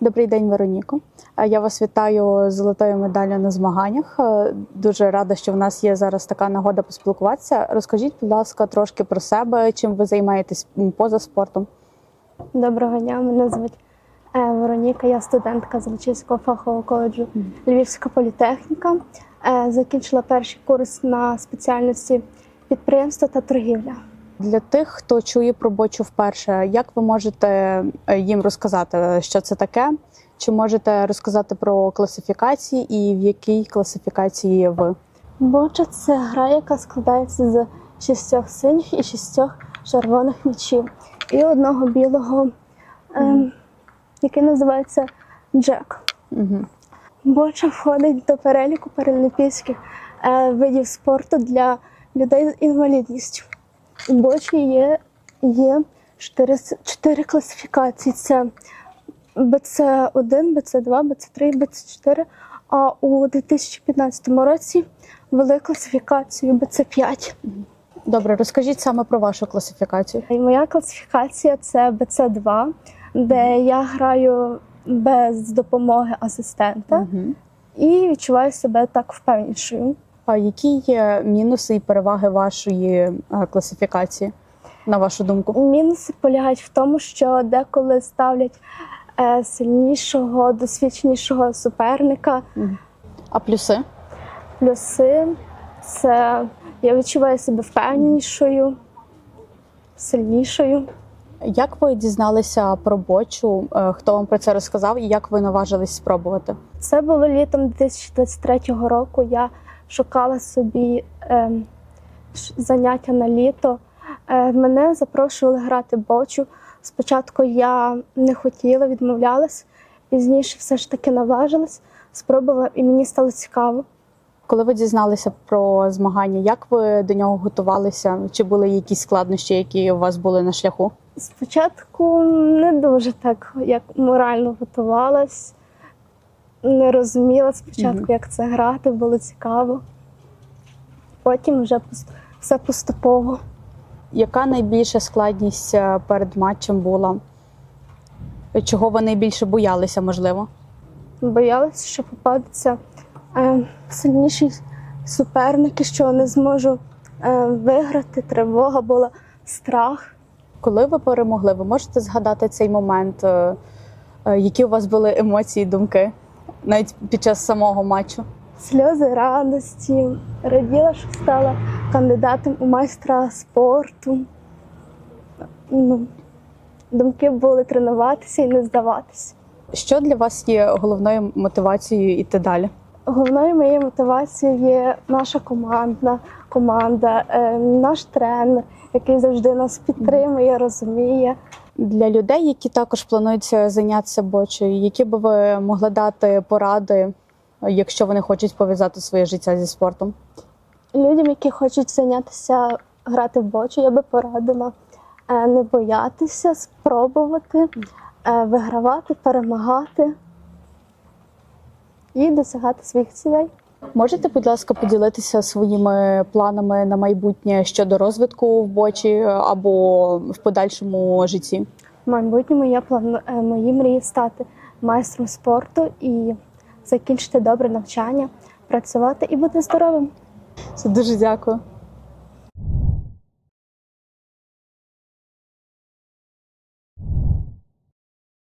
Добрий день, Вероніко. Я вас вітаю з золотою медаллю на змаганнях. Е, Дуже рада, що в нас є зараз така нагода поспілкуватися. Розкажіть, будь ласка, трошки про себе, чим ви займаєтесь поза спортом. Доброго дня, мене звуть е, Вероніка, я студентка Золочівського фахового коледжу Львівська політехніка. Е, Закінчила перший курс на спеціальності підприємства та торгівля. Для тих, хто чує про бочу вперше, як ви можете е, їм розказати, що це таке? Чи можете розказати про класифікації і в якій класифікації ви? Боча це гра, яка складається з шістьох синіх і шістьох червоних м'ячів і одного білого, е, який називається Джек. Угу. Боча входить до переліку паралімпійських е, видів спорту для людей з інвалідністю. У бочі є, є чотири, класифікації: це БЦ1, БЦ2, БЦ3, БЦ4. А у 2015 році ввели класифікацію БЦ5. Добре, розкажіть саме про вашу класифікацію. І моя класифікація це БЦ2, де я граю без допомоги асистента Угу. і відчуваю себе так впевнішою. А які є мінуси і переваги вашої е, класифікації, на вашу думку? Мінуси полягають в тому, що деколи ставлять е, сильнішого, досвідченішого суперника. А плюси? Плюси це я відчуваю себе впевненішою, сильнішою. Як ви дізналися про бочу? Е, Хто вам про це розказав і як ви наважились спробувати? Це було літом 2023 року. Я шукала собі е, заняття на літо. Е, мене запрошували грати бочу. Спочатку я не хотіла, відмовлялась, пізніше все ж таки наважилась, спробувала, і мені стало цікаво. Коли ви дізналися про змагання, як ви до нього готувалися? Чи були якісь складнощі, які у вас були на шляху? Спочатку не дуже так, як морально готувалась, не розуміла спочатку, Мгм. як це грати, було цікаво. Потім вже все поступово. Яка найбільша складність е, перед матчем була? Чого ви найбільше боялися, можливо? Боялася, що попадуться е, сильніші суперники, що не зможу е, виграти. Тривога була, страх. Коли ви перемогли, ви можете згадати цей момент, е, е, які у вас були емоції, думки навіть під час самого матчу? сльози радості, раділа, що стала кандидатом у майстра спорту. Ну, думки були тренуватися і не здаватися. Що для вас є головною мотивацією йти далі? Головною моєю мотивацією є наша командна команда, е, наш тренер, який завжди нас підтримує, розуміє. Для людей, які також планують зайнятися бочою, які би ви могли дати поради, якщо вони хочуть пов'язати своє життя зі спортом? Людям, які хочуть зайнятися грати в бочу, я би порадила е, не боятися, спробувати, е, вигравати, перемагати і досягати своїх цілей. Можете, будь ласка, поділитися своїми планами на майбутнє щодо розвитку в бочі або в подальшому житті? В майбутньому я планую е, мої мрії стати майстром спорту і закінчити добре навчання, працювати і бути здоровим. Це дуже дякую.